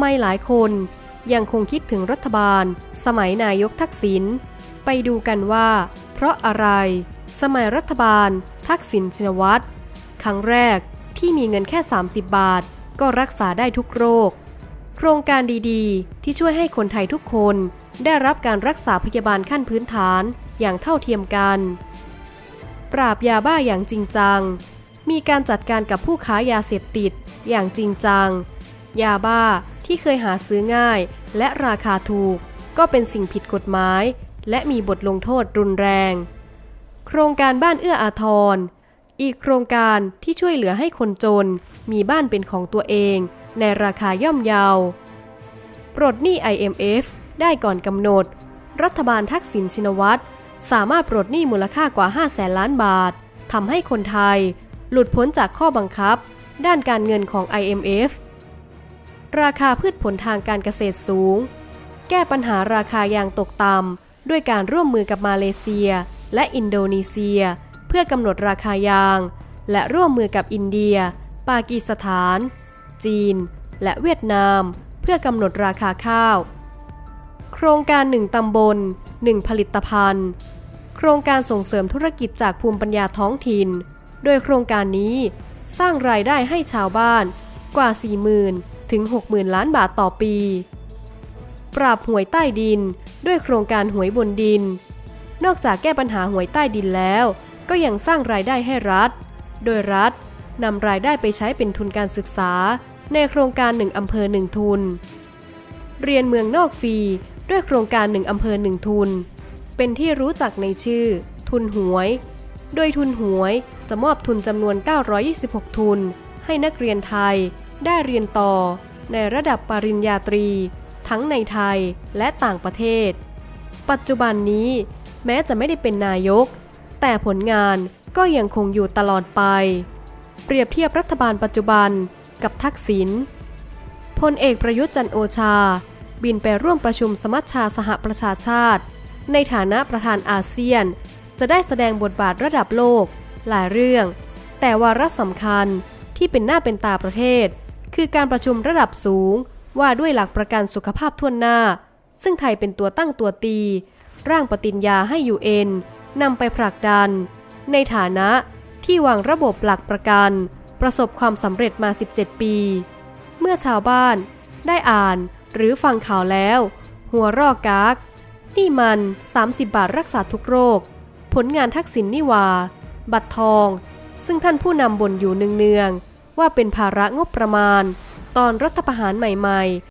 ไมหลายคนยังคงคิดถึงรัฐบาล สมัยนายกทักษิณไปดูกันว่า เพราะอะไร สมัยรัฐบาล ทักษิณชินวัตรครั้งแรกที่มีเงินแค่ 30 บาท ก็รักษาได้ทุกโรค โครงการดีๆ ที่ช่วยให้คนไทยทุกคน ได้รับการรักษาพยาบาลขั้นพื้นฐานอย่างเท่าเทียมกัน ปราบยาบ้าอย่างจริงจัง มีการจัดการกับผู้ค้ายาเสพติดอย่างจริงจัง ยาบ้า ที่เคยหาซื้อง่าย และราคาถูก ก็เป็นสิ่งผิดกฎหมาย และมีบทลงโทษรุนแรง โครงการบ้านเอื้ออาทร อีกโครงการที่ช่วยเหลือให้คนจน มีบ้านเป็นของตัวเอง ในราคาย่อมเยาปลดหนี้ IMF ได้ก่อนกำหนด รัฐบาลทักษิณชินวัตรสามารถปลดหนี้มูลค่ากว่า5แสนล้านบาททำให้คนไทย หลุดพ้นจากข้อบังคับ ด้านการเงินของ IMF ราคาพืชผลทางการเกษตรสูง แก้ปัญหาราคายางตกต่ำด้วยการร่วมมือกับมาเลเซีย และอินโดนีเซีย เพื่อกำหนดราคายาง และร่วมมือกับอินเดีย ปากีสถาน จีน และเวียดนาม เพื่อกำหนดราคาข้าว โครงการหนึ่งตำบลหนึ่งผลิตภัณฑ์ โครงการส่งเสริมธุรกิจจากภูมิปัญญาท้องถิ่น โดยโครงการนี้สร้างรายได้ให้ชาวบ้านกว่า 40,000 ถึง 60,000 ล้านบาทต่อปี ปราบหวยใต้ดิน ด้วยโครงการหวยบนดิน นอกจากแก้ปัญหาหวยใต้ดินแล้ว ก็ยังสร้างรายได้ให้รัฐ โดยรัฐนำรายได้ไปใช้เป็นทุนการศึกษา ในโครงการหนึ่งอำเภอหนึ่งทุน เรียนเมืองนอกฟรีด้วยโครงการหนึ่งอำเภอหนึ่งทุน เป็นที่รู้จักในชื่อ ทุนหวย โดยทุนหวยจะมอบทุนจำนวน 926 ทุน ให้นักเรียนไทย ได้เรียนต่อในระดับปริญญาตรี ทั้งในไทยและต่างประเทศ ปัจจุบันนี้แม้จะไม่ได้เป็นนายก แต่ผลงานก็ยังคงอยู่ตลอดไป เปรียบเทียบรัฐบาลปัจจุบันกับทักษิณพลเอกประยุทธ์จันโอชา บินไปร่วมประชุมสมัชชาสหประชาชาติ ในฐานะประธานอาเซียน จะได้แสดงบทบาทระดับโลก หลายเรื่อง แต่วาระสำคัญที่เป็นหน้าเป็นตาประเทศ คือการประชุมระดับสูง ว่าด้วยหลักประกันสุขภาพทั่วหน้า ซึ่งไทยเป็นตัวตั้งตัวตี ร่างปฏิญญาให้ยูเอ็นนำไปผลักดัน ในฐานะที่วางระบบหลักประกัน ประสบความสำเร็จมา 17 ปี เมื่อชาวบ้านได้อ่านหรือฟังข่าวแล้ว หัวรอกกากนี่มัน 30 บาทรักษาทุกโรค ผลงานทักษิณนนี่ว่าบัตรทอง ซึ่งท่านผู้นำบ่นอยู่เนืองๆ ว่าเป็นภาระงบประมาณ ตอนรัฐประหารใหม่ๆ